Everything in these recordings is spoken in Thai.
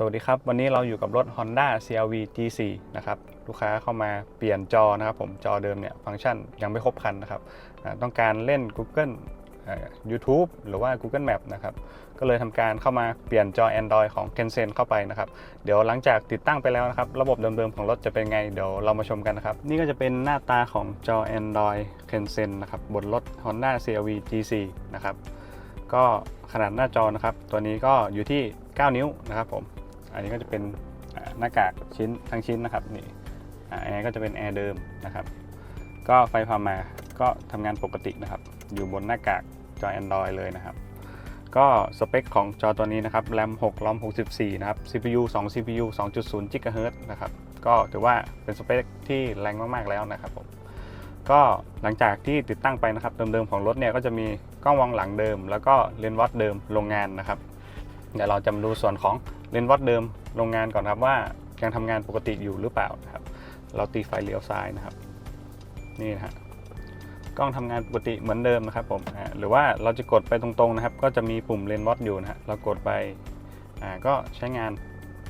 สวัสดีครับ วันนี้เราอยู่กับรถ Honda CRV G4 นะครับลูกค้าเข้ามาเปลี่ยนจอนะครับผมจอเดิมเนี่ยฟังก์ชันยังไม่ครบคันนะครับต้องการเล่น Google YouTube หรือว่า Google Map นะครับก็เลยทำการเข้ามาเปลี่ยนจอ Android ของ Kensen เข้าไปนะครับเดี๋ยวหลังจากติดตั้งไปแล้วนะครับระบบเดิมๆของรถจะเป็นไงเดี๋ยวเรามาชมกันนะครับนี่ก็จะเป็นหน้าตาของจอ Android Kensen นะครับบนรถ Honda CRV G4 นะครับก็ขนาดหน้าจอนะครับตัวนี้ก็อยู่ที่ 9 นิ้วนะครับผม อันนี้ก็จะเป็นหน้ากากชิ้นทั้งชิ้นนะครับนี่อ่าแอร์ก็จะเป็นแอร์เดิมนะครับ ก็ไฟพามาก็ทำงานปกตินะครับ อยู่บนหน้ากากจอ Android เลยนะครับ ก็สเปคของจอตัวนี้นะครับ RAM 6 ROM 64 นะครับ CPU 2 CPU 2.0 GHz นะครับ ก็ถือว่าเป็นสเปคที่แรงมาก ๆ แล้วนะครับผมก็หลังจากที่ติดตั้งไปนะครับเดิมๆของรถเนี่ยก็จะมีกล้องมองหลังเดิม แล้วก็เลนส์วัดเดิมโรงงานนะครับ เดี๋ยวเราจะมาดูส่วนของ เลนส์วัดเดิมโรงงานก่อนครับว่ายังทำงานปกติอยู่หรือเปล่านะครับ เราตีไฟเลี้ยวซ้ายนะครับ นี่นะฮะกล้องทำงานปกติเหมือนเดิมนะครับผมหรือว่าเราจะกดไปตรงๆนะครับ ก็จะมีปุ่มเลนส์วัดอยู่นะฮะเรากดไปก็ใช้งาน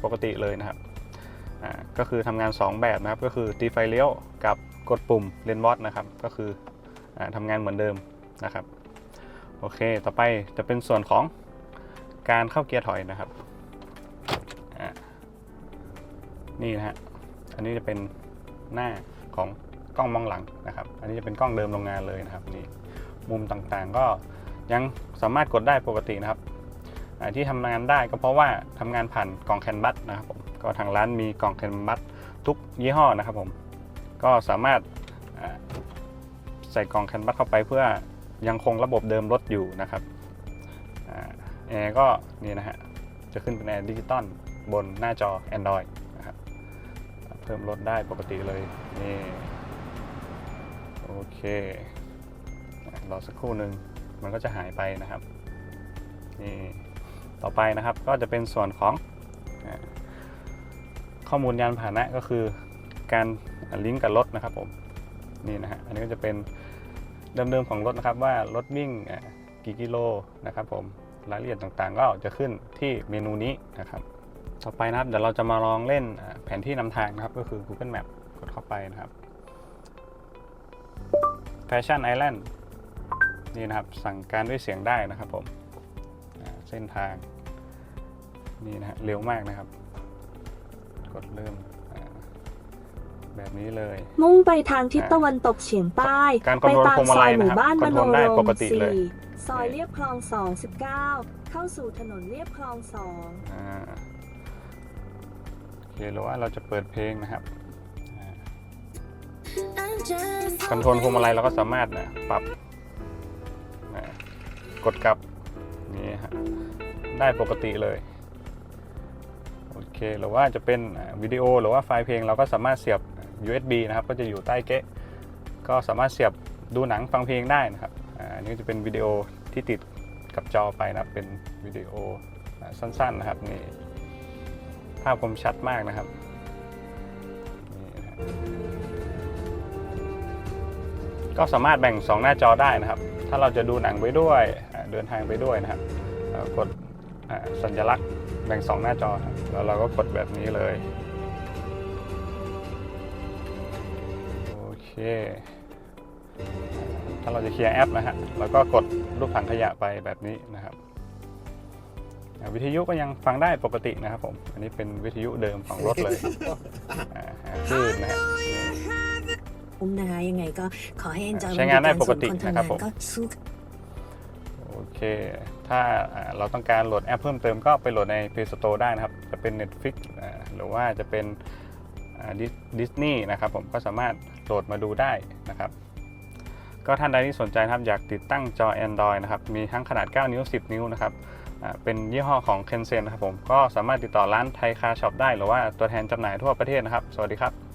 ปกติเลยนะครับก็คือทำงาน 2 แบบนะครับ ก็คือตีไฟเลี้ยวกับกดปุ่มเลนส์วัดนะครับ ก็คืออาทำงานเหมือนเดิมนะครับโอเค ต่อไปจะเป็นส่วนของการเข้าเกียร์ถอยนะครับ นี่นะฮะอันนี้จะเป็นหน้าของกล้องมองหลังนะครับ อันนี้จะเป็นกล้องเดิมโรงงานเลยนะครับนี่มุมต่างๆก็ยังสามารถกดได้ปกตินะครับที่ทำงานได้ก็เพราะว่าทำงานผ่านกล่องแคนบัสนะครับผมก็ทางร้านมีกล่องแคนบัสทุกยี่ห้อนะครับผมก็สามารถใส่กล่องแคนบัสเข้าไปเพื่อยังคงระบบเดิมรถอยู่นะครับแอร์ก็นี่นะฮะจะขึ้นเป็นแอร์ดิจิตอลบนหน้าจอ Android นะครับ เพิ่มลดได้ปกติเลยนี่โอเครอสักครู่หนึ่งมันก็จะหายไปนะครับนี่ต่อไปนะครับก็จะเป็นส่วนของข้อมูลยานพาหนะก็คือการลิงก์กับรถนะครับผมนี่นะฮะอันนี้ก็จะเป็นเดิมๆของรถนะครับว่ารถวิ่งกี่กิโลนะครับผมรายละเอียดต่างๆ ก็จะขึ้นที่เมนูนี้นะครับ ต่อไปนะครับ เดี๋ยวเราจะมาลองเล่นอ่าแผนที่นำทางนะครับ ก็คือ Google Map กดเข้าไปนะครับ Fashion Island นี่นะครับ สั่งการด้วยเสียงได้นะครับผมอ่าเส้นทาง นี่นะฮะเร็วมากนะครับ กดเริ่มอ่าแบบนี้เลย มุ่งไปทางทิศตะวันตกเฉียงใต้การคอนไปโทรลตามพวงมาซลัอยยหนะมู่ครับบ้านคมอนโนโทรลได้รปมกติเลย4ซอยเรียบคลอง 2 19 เข้าสู่ถนนเรียบคลอง2อ่าโอเค หรือว่าเราจะเปิดเพลงนะครับอ่าคอนโทรลพวงมาลัยเราก็สามารถนะปรับนะกดกลับนี่ฮะได้ปกติเลยโอเคหรือว่าจะเป็นอ่าวิดีโอหรือว่าไฟล์เพลงเราก็สามารถเสียบ USB นะครับ ก็จะอยู่ใต้เก๊ะก็สามารถเสียบดูหนังฟังเพลงได้นะครับอ่าอันนี้จะเป็นวิดีโอที่ติดกับจอไปนะครับเป็นวิดีโออ่าสั้นๆนะครับนี่ ภาพคมชัดมากนะครับก็สามารถแบ่ง 2 หน้าจอได้นะครับ ถ้าเราจะดูหนังไปด้วยเดินทางไปด้วยนะครับกดสัญลักษณ์แบ่ง 2 หน้าจอครับแล้วเราก็กดแบบนี้เลยโอเคถ้าเราจะเคลียร์แอปนะฮะเราก็กดรูปถังขยะไปแบบนี้นะครับ วิทยุก็ยังฟังได้ปกตินะครับผม อันนี้เป็นวิทยุเดิมของรถเลยอ่าหาคลื่นนะฮะนี่ผมนะคะยังไงก็ขอให้ enjoy ใช้งานได้ปกติส่วคนะครับผมทำงาก็สู้โอเค ถ้าอ่าเราต้องการโหลดแอปเพิ่มเติมก็ไปโหลดใน Play Store ได้นะครับ จะเป็น Netflix อ่าหรือว่าจะเป็นดิสนีย์นะครับผมก็สามารถโหลดมาดูได้นะครับ ก็ท่านใดที่สนใจนะครับอยากติดตั้งจอ Android นะครับ มีทั้งขนาด 9 นิ้ว 10 นิ้วนะครับอ่า เป็นยี่ห้อของ Kensen นะครับผมก็สามารถติดต่อร้านไทยคาช็อปได้หรือว่าตัวแทนจำหน่ายทั่วประเทศนะครับ สวัสดีครับ